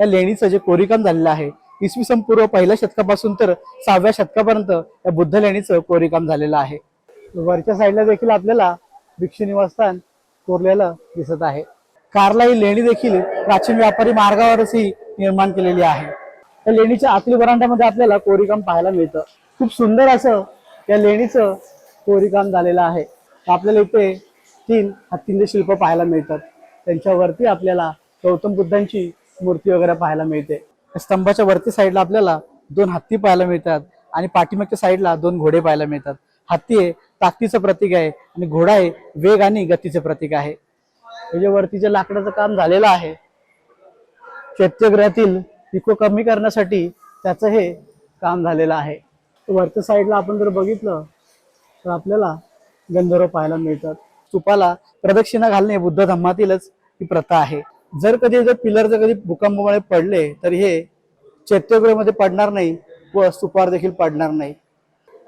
या लेणीचं जे कोरीकाम झालेलं आहे इसवी सन पूर्व पहिल्या शतकापासून तर सहाव्या शतकापर्यंत या बुद्ध लेणीचं कोरीकाम झालेलं आहे. वरच्या साईडला देखील आपल्याला भिक्षू निवासस्थान कोरलेलं दिसत आहे. कारला ही लेणी देखील प्राचीन व्यापारी मार्गावरच ही निर्माण केलेली आहे. या लेणीच्या आतली वरांड्यामध्ये आपल्याला कोरीकाम पाहायला मिळतं. खूप सुंदर असं या लेणीचं कोरीकाम झालेलं आहे. आपल्याला इथे तीन हत्तींचे शिल्प पाहायला मिळतात. त्यांच्यावरती आपल्याला गौतम बुद्धांची मूर्ती वगैरे पाहायला मिळते. स्तंभाच्या वरती साईडला आपल्याला दोन हत्ती पाहायला मिळतात आणि पाठीमागच्या साईडला दोन घोडे पाहायला मिळतात. हत्ती हे ताकदीचं प्रतीक आहे आणि घोडा हे वेग आणि गतीचं प्रतीक आहे. म्हणजे जे लाकडाचं काम झालेलं आहे चैत्यग्रहातील पिको कमी करण्यासाठी त्याचं हे काम झालेलं आहे. वरच्या साईडला आपण जर बघितलं तर आपल्याला गंधर्व पाहायला मिळतात. स्तूपाला प्रदक्षिणा घालणे बुद्ध धम्मातीलच ही प्रथा आहे. जर कधी जर पिलर जर कधी भूकंपामुळे पडले तर हे चैत्यगृहामध्ये पडणार नाही व स्तूपावर देखील पडणार नाही.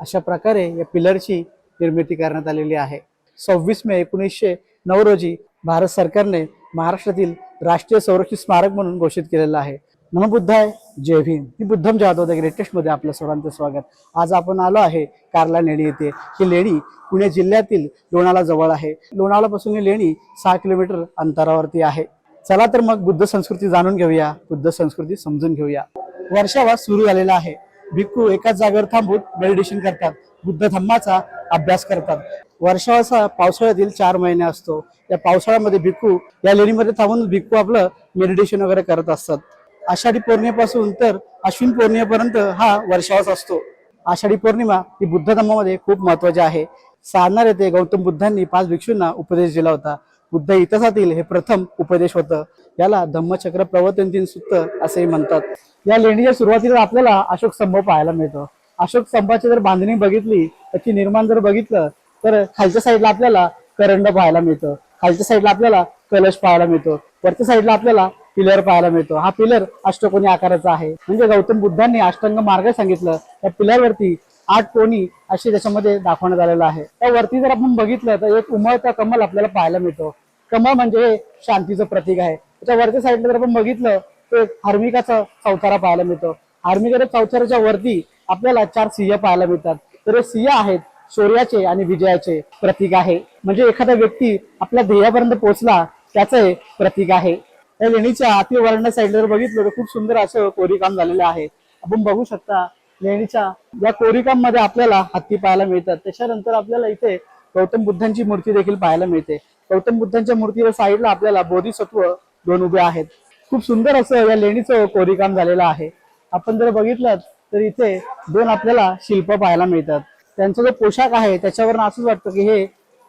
अशा प्रकारे या पिलरची निर्मिती करण्यात आलेली आहे. सव्वीस मे एकोणीसशे नऊ रोजी भारत सरकारने महाराष्ट्रातील राष्ट्रीय संरक्षित स्मारक म्हणून घोषित केलेलं आहे. नम बुद्धाय जय भीम. मी बुद्धम जाधव द ग्रेटेस्टमध्ये आपलं सर्वांचं स्वागत. आज आपण आलो आहे कारला लेणी येथे. ही लेणी पुणे जिल्ह्यातील लोणाला जवळ आहे. लोणावळापासून ही लेणी सहा किलोमीटर अंतरावरती आहे. चला तर मग बुद्ध संस्कृती जाणून घेऊया बुद्ध संस्कृती समजून घेऊया. वर्षावा सुरू झालेला आहे. भिक्खू एकाच जागेवर थांबून मेडिटेशन करतात. बुद्ध धम्माचा अभ्यास करतात. वर्षावाचा पावसाळ्यातील चार महिने असतो. या पावसाळ्यामध्ये भिक्खू या लेणीमध्ये थांबून भिक्खू आपलं मेडिटेशन वगैरे करत असतात. आषाढी पौर्णिमेपासून तर अश्विन पौर्णिमेपर्यंत हा वर्षावास असतो. आषाढी पौर्णिमा ही बुद्ध धर्मामध्ये खूप महत्वाची आहे. सारणार येथे गौतम बुद्धांनी पाच भिक्षूंना उपदेश दिला होता. बुद्ध इतिहासातील हे प्रथम उपदेश होतं. याला धम्मचक्र प्रवर्तन सुत्त असेही म्हणतात. या लेणीच्या सुरुवातीला आपल्याला अशोक स्तंभ पाहायला मिळतो. अशोक स्तंभाची जर बांधणी बघितली त्याची निर्माण जर बघितलं तर खालच्या साईडला आपल्याला करंड पाहायला मिळतं. खालच्या साईडला आपल्याला कलश पाहायला मिळतो. वरच्या साईडला आपल्याला पिलर पाहायला मिळतो. हा पिलर अष्टकोनी आकाराचा आहे. म्हणजे गौतम बुद्धांनी अष्टांग मार्ग सांगितलं. त्या पिलरवरती आठ कोणी असे त्याच्यामध्ये दाखवण्यात आलेलं आहे. त्या वरती जर आपण बघितलं तर एक उमळता कमल आपल्याला पाहायला मिळतो. कमळ म्हणजे हे शांतीचं प्रतीक आहे. त्याच्या वरच्या साईडला जर आपण बघितलं तर एक हार्मिकाचा चौथारा पाहायला मिळतो. हार्मिकाच्या चौथाराच्या वरती आपल्याला चार सिंह पाहायला मिळतात. तर हे सिंह आहेत शौर्याचे आणि विजयाचे प्रतीक आहे. म्हणजे एखादा व्यक्ती आपल्या ध्येयापर्यंत पोहोचला त्याचं हे प्रतीक आहे. या लेणीच्या अति वर्ण साईडला जर बघितलं तर खूप सुंदर असं कोरीकाम झालेलं आहे. आपण बघू शकता लेणीच्या या कोरीकाममध्ये आपल्याला हत्ती पाहायला मिळतात. त्याच्यानंतर आपल्याला इथे गौतम बुद्धांची मूर्ती देखील पाहायला मिळते. गौतम बुद्धांच्या मूर्तीच्या साईडला आपल्याला बोधिसत्व दोन उभे आहेत. खूप सुंदर असं या लेणीचं कोरीकाम झालेलं आहे. आपण जर बघितलं तर इथे दोन आपल्याला शिल्प पाहायला मिळतात. त्यांचा जो पोशाख आहे त्याच्यावरून असंच वाटतं की हे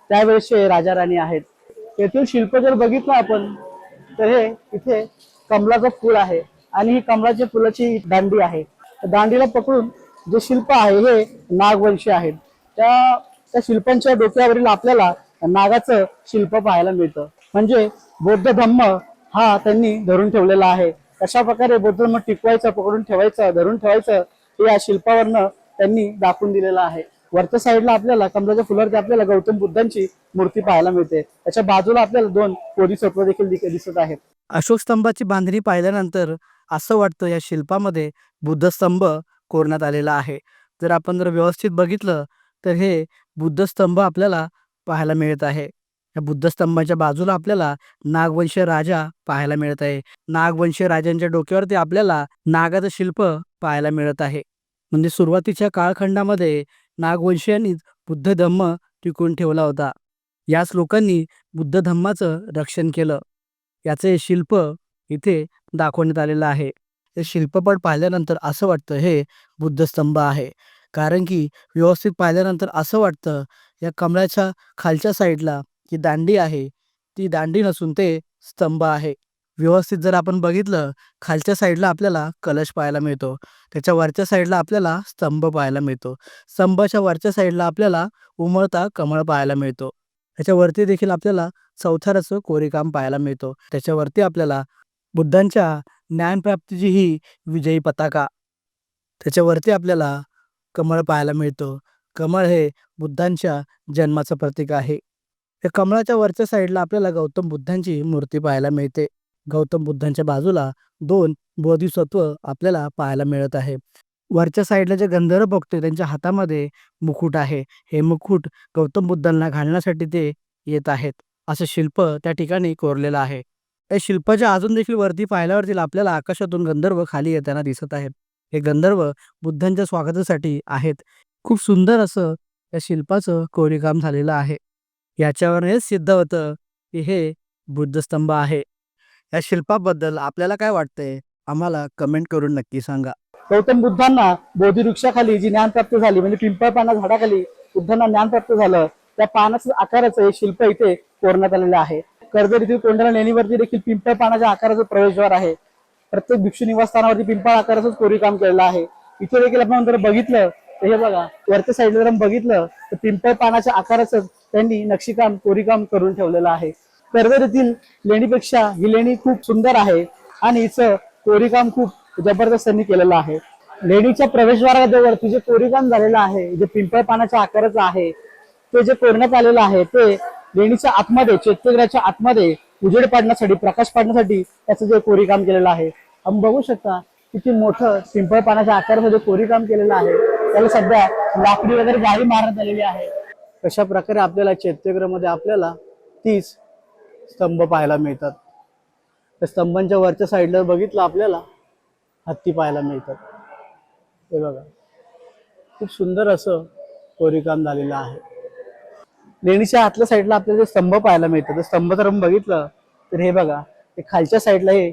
त्यावेळेसचे राजा राणी आहेत. येथील शिल्प जर बघितलं आपण तर हे इथे कमलाचं फूल आहे आणि ही कमलाच्या फुलाची दांडी आहे. दांडीला पकडून जे शिल्प आहे हे नागवंशी आहेत. त्या त्या शिल्पांच्या डोक्यावरील आपल्याला नागाचं शिल्प पाहायला मिळतं. म्हणजे बौद्ध धम्म हा त्यांनी धरून ठेवलेला आहे. कशा प्रकारे बौद्ध धर्म टिकवायचं पकडून ठेवायचं धरून ठेवायचं हे या शिल्पावरनं त्यांनी दाखवून दिलेलं आहे. वरच्या साईडला आपल्याला कमलाच्या फुलावरती आपल्याला गौतम बुद्धांची मूर्ती पाहायला मिळते. त्याच्या बाजूला आपल्याला दोन बोधिसत्व देखील दिसत आहेत. अशोक स्तंभाची बांधणी पाहिल्यानंतर असं वाटतं या शिल्पामध्ये बुद्ध स्तंभ कोरण्यात आलेला आहे. जर आपण जर व्यवस्थित बघितलं तर हे बुद्ध स्तंभ आपल्याला पाहायला मिळत आहे. या बुद्धस्तंभाच्या बाजूला आपल्याला नागवंश राजा पाहायला मिळत आहे. नागवंश राजांच्या डोक्यावरती आपल्याला नागाचं शिल्प पाहायला मिळत आहे. म्हणजे सुरुवातीच्या काळखंडामध्ये नागवंशीयांनीच बुद्ध धम्म टिकून ठेवला होता. याच लोकांनी बुद्ध धम्माचं रक्षण केलं. याचे शिल्प इथे दाखवण्यात आलेलं आहे. हे शिल्पपट पाहिल्यानंतर असं वाटतं हे बुद्धस्तंभ आहे. कारण की व्यवस्थित पाहिल्यानंतर असं वाटतं या कमळाच्या खालच्या साईडला जी दांडी आहे ती दांडी नसून ते स्तंभ आहे. व्यवस्थित जर आपण बघितलं खालच्या साईडला आपल्याला कलश पाहायला मिळतो. त्याच्या वरच्या साईडला आपल्याला स्तंभ पाहायला मिळतो. स्तंभाच्या वरच्या साईडला आपल्याला उमळता कमळ पाहायला मिळतो. त्याच्यावरती देखील आपल्याला चौथाराचं कोरीकाम पाहायला मिळतो. त्याच्यावरती आपल्याला बुद्धांच्या ज्ञानप्राप्तीची ही विजयी पताका. त्याच्यावरती आपल्याला कमळ पाहायला मिळतो. कमळ हे बुद्धांच्या जन्माचं प्रतीक आहे. या कमळाच्या वरच्या साईडला आपल्याला गौतम बुद्धांची मूर्ती पाहायला मिळते. गौतम बुद्धांच्या बाजूला दोन बोधिसत्व आपल्याला पाहायला मिळत आहे. वरच्या साईडला जे गंधर्व बघतोय त्यांच्या हातामध्ये मुकुट आहे. हे मुकुट गौतम बुद्धांना घालण्यासाठी ते येत आहेत. असं शिल्प त्या ठिकाणी कोरलेलं आहे. या शिल्पाच्या अजून देखील वरती पाहिल्यावरती आपल्याला आकाशातून गंधर्व खाली येताना दिसत आहेत. हे गंधर्व बुद्धांच्या स्वागतासाठी आहेत. खूप सुंदर असं या शिल्पाचं कोरीकाम झालेलं आहे. याच्यावर हे सिद्ध होतं की हे बुद्धस्तंभ आहे. या शिल्पाबद्दल आपल्याला काय वाटतंय? आम्हाला कमेंट करून नक्की सांगा. गौतम बुद्धांना बोधिवृक्षाखाली जी ज्ञान प्राप्त झाली म्हणजे पिंपळ पाना झाडाखाली बुद्धांना ज्ञान प्राप्त झालं त्या पानाचं आकाराचं हे शिल्प इथे कोरण्यात आलेलं आहे. कर्जत येथील कोंढरा लेणीवरती देखील पिंपळ पानाच्या आकाराचं प्रवेशद्वार आहे. प्रत्येक भिक्षू निवासस्थानावरती पिंपळ आकाराचंच कोरीव काम केलेलं आहे. इथे देखील आपण जर बघितलं तर हे बघा वरच्या साईडला जर बघितलं तर पिंपळ पानाच्या आकाराचं त्यांनी नक्षीकाम कोरीकाम करून ठेवलेलं आहे. पर्वतीतील लेणीपेक्षा ही लेणी खूप सुंदर आहे आणि हिचं कोरीकाम खूप जबरदस्त त्यांनी केलेलं आहे. लेणीच्या प्रवेशद्वाराजवळ जे कोरीकाम झालेलं आहे जे पिंपळ पानाच्या आकाराचं आहे ते जे कोरण्यात आलेलं आहे ते लेणीच्या आतमध्ये चैत्यगृहाच्या आतमध्ये उजेड पाडण्यासाठी प्रकाश पाडण्यासाठी त्याचं जे कोरीकाम केलेलं आहे. आपण बघू शकता किती मोठं पिंपळ पानाच्या आकारामध्ये कोरीकाम केलेलं आहे. त्याला सध्या लाकडी वगैरे गाडी मारण्यात आलेली आहे. अशा प्रकारे आपल्याला चैत्यगृहामध्ये आपल्याला तीस स्तंभ पाहायला मिळतात? त्या स्तंभांच्या वरच्या साईडला बघितलं आपल्याला हत्ती पाहायला मिळतात. हे बघा. खूप सुंदर असं कोरीकाम झालेलं आहे. लेणीच्या आतल्या साईडला आपल्याला स्तंभ पाहायला मिळतात स्तंभ जर बघितलं तर हे बघा ते खालच्या साईडला हे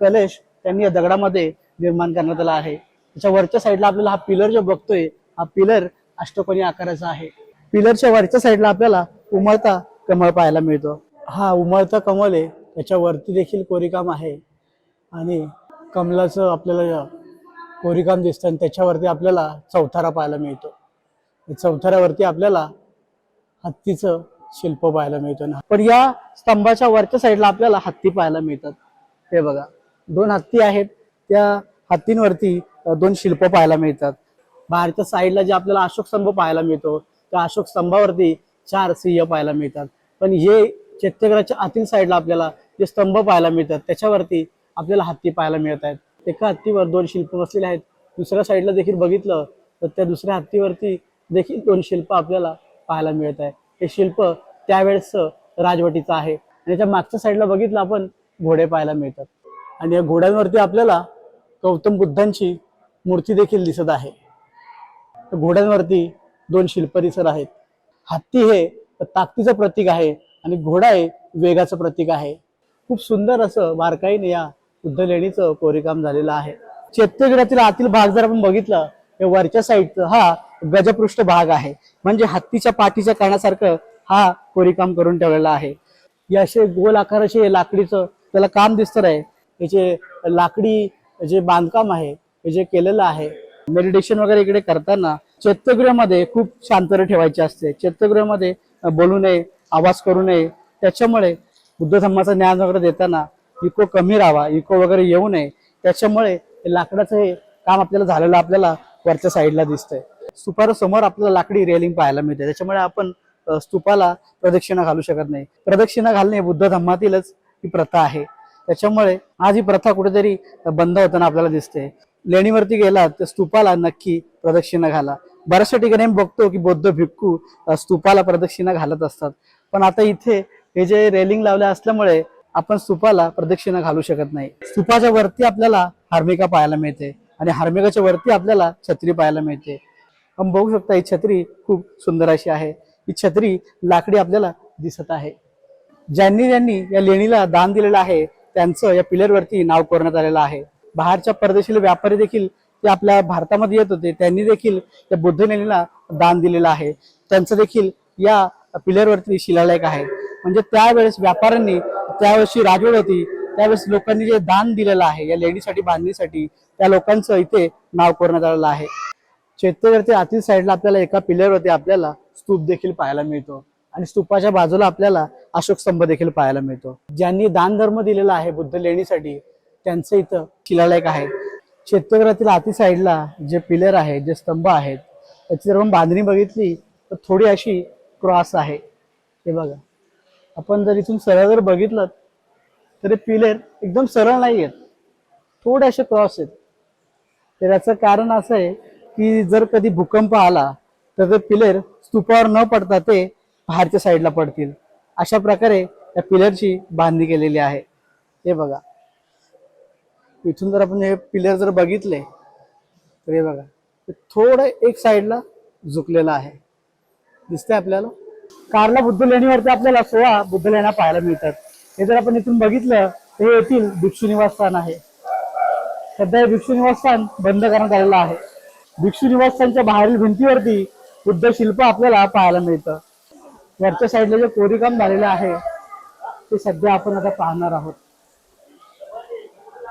कलश त्यांनी या दगडामध्ये निर्माण करण्यात आला आहे. त्याच्या वरच्या साईडला आपल्याला हा पिलर जो बघतोय हा पिलर अष्टकोनी आकाराचा आहे. पिलरच्या वरच्या साईडला आपल्याला उमळता कमळ पाहायला मिळतो. हा उमळता कमल आहे त्याच्या वरती देखील कोरीकाम आहे. आणि कमलाचं आपल्याला कोरीकाम दिसतं आणि त्याच्यावरती आपल्याला चौथारा पाहायला मिळतो. चौथाऱ्यावरती आपल्याला हत्तीचं शिल्प पाहायला मिळतं पण या स्तंभाच्या वरच्या साईडला आपल्याला हत्ती पाहायला मिळतात. हे बघा दोन हत्ती आहेत. त्या हत्तींवरती दोन शिल्प पाहायला मिळतात. बाहेरच्या साईडला जे आपल्याला अशोक स्तंभ पाहायला मिळतो त्या अशोक स्तंभावरती चार सिंह पाहायला मिळतात. पण हे चैत्यगडाच्या आतील साईडला आपल्याला जे स्तंभ पाहायला मिळतात त्याच्यावरती आपल्याला हत्ती पाहायला मिळत आहेत. एका हत्तीवर दोन शिल्प बसलेले आहेत. दुसऱ्या साईडला देखील बघितलं तर त्या दुसऱ्या हत्तीवरती देखील दोन शिल्प आपल्याला पाहायला मिळत आहे हे शिल्प त्यावेळेस राजवटीचं आहे. आणि त्याच्या मागच्या साईडला बघितलं आपण घोडे पाहायला मिळतात. आणि या घोड्यांवरती आपल्याला गौतम बुद्धांची मूर्ती देखील दिसत आहे. घोड्यांवरती दोन शिल्प दिसत आहेत. हत्ती हे ताकदीचं प्रतीक आहे आणि घोडा हे वेगाचं प्रतीक आहे. खूप सुंदर असं बारकाईने या बुद्ध लेणीचं कोरीकाम झालेलं आहे. चैत्यगडातील आतील भाग जर आपण बघितलं तर वरच्या साईडचा हा गजपृष्ठ भाग आहे. म्हणजे हत्तीच्या पाठीच्या कानासारखं हा कोरीकाम करून ठेवलेला आहे. या असे गोल आकाराचे लाकडीचं त्याला काम दिसतं आहे. याचे लाकडी जे बांधकाम आहे हे जे केलेलं आहे मेडिटेशन वगैरे इकडे करताना चैत्यगृहामध्ये खूप शांतता ठेवायची असते. चैत्यगृहामध्ये बोलू नये आवाज करू नये. त्याच्यामुळे बुद्ध धर्माचं ज्ञान वगैरे देताना इको कमी राहावा इको वगैरे येऊ नये. त्याच्यामुळे लाकडाचं हे काम आपल्याला झालेलं आपल्याला वरच्या साईडला दिसतंय. स्तूपाच्या समोर आपल्याला लाकडी रेलिंग पाहायला मिळते. त्याच्यामुळे आपण स्तूपाला प्रदक्षिणा घालू शकत नाही. प्रदक्षिणा घालणे बुद्ध धर्मातीलच ही प्रथा आहे. त्याच्यामुळे आज ही प्रथा कुठेतरी बंद होताना आपल्याला दिसते. लेणीवरती गेला तर स्तूपाला नक्की प्रदक्षिणा घाला. बऱ्याचशा ठिकाणी बघतो की बौद्ध भिक्खू स्तूपाला प्रदक्षिणा घालत असतात. पण आता इथे हे जे रेलिंग लावले असल्यामुळे आपण स्तूपाला प्रदक्षिणा घालू शकत नाही. स्तूपाच्या वरती आपल्याला हार्मिका पाहायला मिळते आणि हार्मिकाच्या वरती आपल्याला छत्री पाहायला मिळते. आपण बघू शकता ही छत्री खूप सुंदर अशी आहे. ही छत्री लाकडी आपल्याला दिसत आहे. ज्यांनी ज्यांनी या लेणीला दान दिलेलं आहे त्यांचं या पिलरवरती नाव कोरण्यात आलेलं आहे. बाहेरच्या परदेशील व्यापारी देखील ते आपल्या भारतामध्ये येत होते त्यांनी देखील या बुद्ध लेणीला दान दिलेलं आहे. त्यांचं देखील या पिलरवरती शिलालेख आहे. म्हणजे त्यावेळेस व्यापाऱ्यांनी त्यावेळेसची राजवड होती त्यावेळेस लोकांनी जे दान दिलेलं आहे या लेणीसाठी बांधणीसाठी त्या लोकांचं इथे नाव करण्यात आलेलं आहे. चैत्यवरती आतील साईडला आपल्याला एका पिलरवरती आपल्याला स्तूप देखील पाहायला मिळतो. आणि स्तूपाच्या बाजूला आपल्याला अशोक स्तंभ देखील पाहायला मिळतो. ज्यांनी दान धर्म दिलेला आहे बुद्ध लेणीसाठी त्यांचं इथं शिलालेख आहे. शेतकऱ्यातील आती साईडला जे पिलर आहे जे स्तंभ आहेत त्याची जर आपण बांधणी बघितली तर थोडी अशी क्रॉस आहे. हे बघा. आपण जर इथून सरळ जर बघितलं तर पिलर एकदम सरळ नाही आहेत. थोडे असे क्रॉस आहेत. तर याचं कारण असं आहे की जर कधी भूकंप आला तर ते पिलर स्तूपावर न पडता ते बाहेरच्या साईडला पडतील. अशा प्रकारे या पिलरची बांधणी केलेली आहे. हे बघा. इथून जर आपण हे पिलर जर बघितले तर हे बघा ते थोडं एक साईडला झुकलेलं आहे. दिसतंय आपल्याला? कारला बुद्ध लेणीवरती आपल्याला सोळा बुद्ध लेण्या पाहायला मिळतात. हे जर आपण इथून बघितलं तर हे येथील भिक्षू निवासस्थान आहे. सध्या हे भिक्षू निवासस्थान बंद करण्यात आलेलं आहे. भिक्षू निवासस्थानच्या बाहेरील भिंतीवरती बुद्ध शिल्प आपल्याला पाहायला मिळतं. वरच्या साईडला जे कोरीकाम झालेलं आहे ते सध्या आपण आता पाहणार आहोत.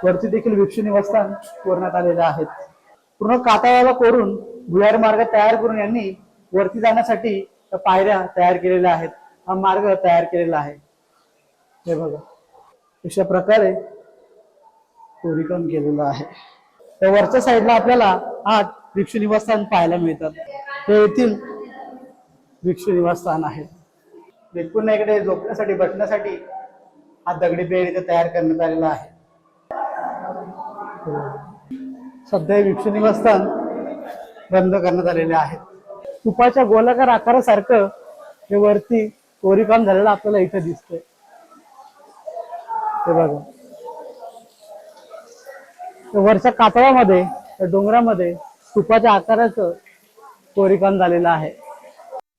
वरती देखील भिक्षू निवासस्थान कोरण्यात आलेले आहेत. पूर्ण काताळाला कोरून भुयार मार्ग तयार करून यांनी वरती जाण्यासाठी त्या पायऱ्या तयार केलेल्या आहेत. हा मार्ग तयार केलेला आहे. हे बघा. अशा प्रकारे कोरीकाम केलेलं आहे. तर वरच्या साईडला आपल्याला आठ भिक्षू निवासस्थान पाहायला मिळतात. ते येथील भिक्षू निवासस्थान आहे. बिलकुल इकडे झोपण्यासाठी बसण्यासाठी हा दगडी बेड इथे तयार करण्यात आलेला आहे. सध्या हे निवासस्थान बंद करण्यात आलेले आहे. तुपाच्या गोलाकार आकारासारखं हे वरती कोरीकाम झालेलं आपल्याला इथे दिसतंय. ते बघा. वरच्या कातळामध्ये डोंगरामध्ये तुपाच्या आकाराचं कोरीकाम झालेलं आहे.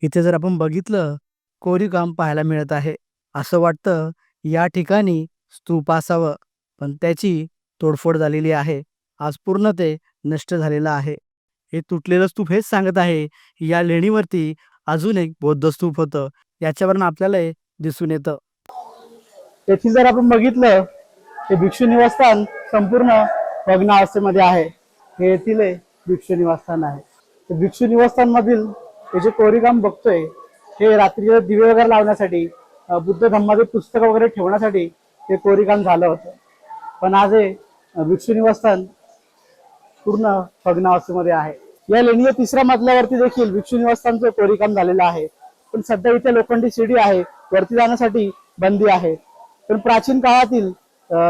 इथे जर आपण बघितलं कोरीकाम पाहायला मिळत आहे. असं वाटतं या ठिकाणी स्तूप असावं. पण त्याची तोडफोड झालेली आहे. आज पूर्ण ते नष्ट झालेलं आहे. हे तुटलेलं स्तूप हेच सांगत आहे. या लेणीवरती अजून एक बौद्ध स्तूप होतं. याच्यावरून आपल्याला दिसून येतं. त्याची जर आपण बघितलं हे भिक्षू निवासस्थान संपूर्ण भग्नावस्थेमध्ये आहे. हे येथील भिक्षू निवासस्थान आहे. भिक्षू निवासस्थान मधील हे जे कोरीकाम बघतोय हे रात्रीचे दिवे वगैरे लावण्यासाठी बुद्ध धम्माचे पुस्तक वगैरे ठेवण्यासाठी ते कोरीकाम झालं होतं. पण आज हे भिक्षू निवासस्थान पूर्ण भग्नावस्थेमध्ये आहे. या लेणीच्या तिसऱ्या मजल्यावरती देखील भिक्षू निवासस्थानचं कोरीकाम झालेलं आहे. पण सध्या इथे लोखंडी शिडी आहे. वरती जाण्यासाठी बंदी आहे. पण प्राचीन काळातील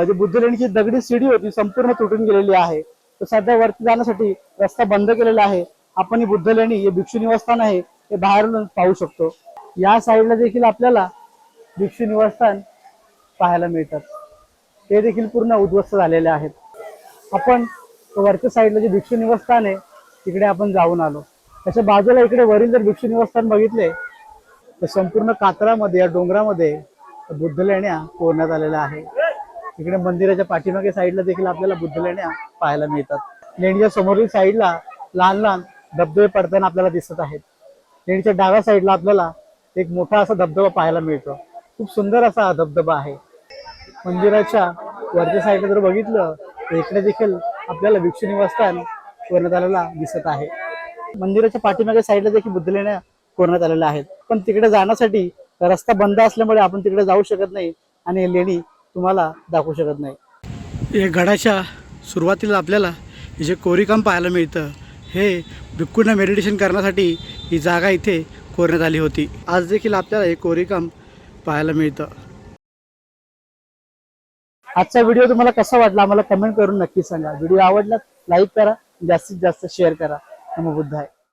जे बुद्ध लेणीची दगडी शिडी होती संपूर्ण तुटून गेलेली आहे. तर सध्या वरती जाण्यासाठी रस्ता बंद केलेला आहे. आपण ही बुद्ध लेणी हे भिक्षू निवासस्थान आहे हे बाहेरून पाहू शकतो. या साईडला देखील आपल्याला भिक्षू निवासस्थान पाहायला मिळतात. ते देखील पूर्ण उद्ध्वस्त झालेले आहेत. आपण वरच्या साईडला जे भिक्षू निवासस्थान आहे तिकडे आपण जाऊन आलो. त्याच्या बाजूला इकडे वरील जर भिक्षू निवासस्थान बघितले तर संपूर्ण कात्रामध्ये या डोंगरामध्ये बुद्ध लेण्या कोरण्यात आलेल्या आहे इकडे मंदिराच्या पाठीमागे साईडला देखील आपल्याला बुद्ध लेण्या पाहायला मिळतात. लेणीच्या समोरील साईडला लहान लहान धबधबे पडताना आपल्याला दिसत आहेत. लेणीच्या डाव्या साईडला आपल्याला एक मोठा असा धबधबा पाहायला मिळतो. खूप सुंदर असा हा धबधबा आहे. मंदिराच्या वरच्या साईडला जर बघितलं तर इकडे देखील आपल्याला भिक्षू निवासस्थान कोरण्यात आलेला दिसत आहे. मंदिराच्या पाठीमागे साईडला देखील बुद्ध लेण्या कोरण्यात आलेल्या आहेत. पण तिकडे जाण्यासाठी रस्ता बंद असल्यामुळे आपण तिकडे जाऊ शकत नाही आणि लेणी तुम्हाला दाखवू शकत नाही. या गडाच्या सुरुवातीला आपल्याला हे जे कोरीकाम पाहायला मिळतं हे भिक्कूंना मेडिटेशन करण्यासाठी ही जागा इथे कोरण्यात आली होती. आज देखील आपल्याला हे कोरीकाम पाहायला मिळतं. आजचा व्हिडिओ तुम्हाला कसा वाटला आम्हाला कमेंट करून नक्की सांगा. व्हिडिओ आवडला लाईक करा जास्तीत जास्त शेअर करा. नमो बुद्ध आहे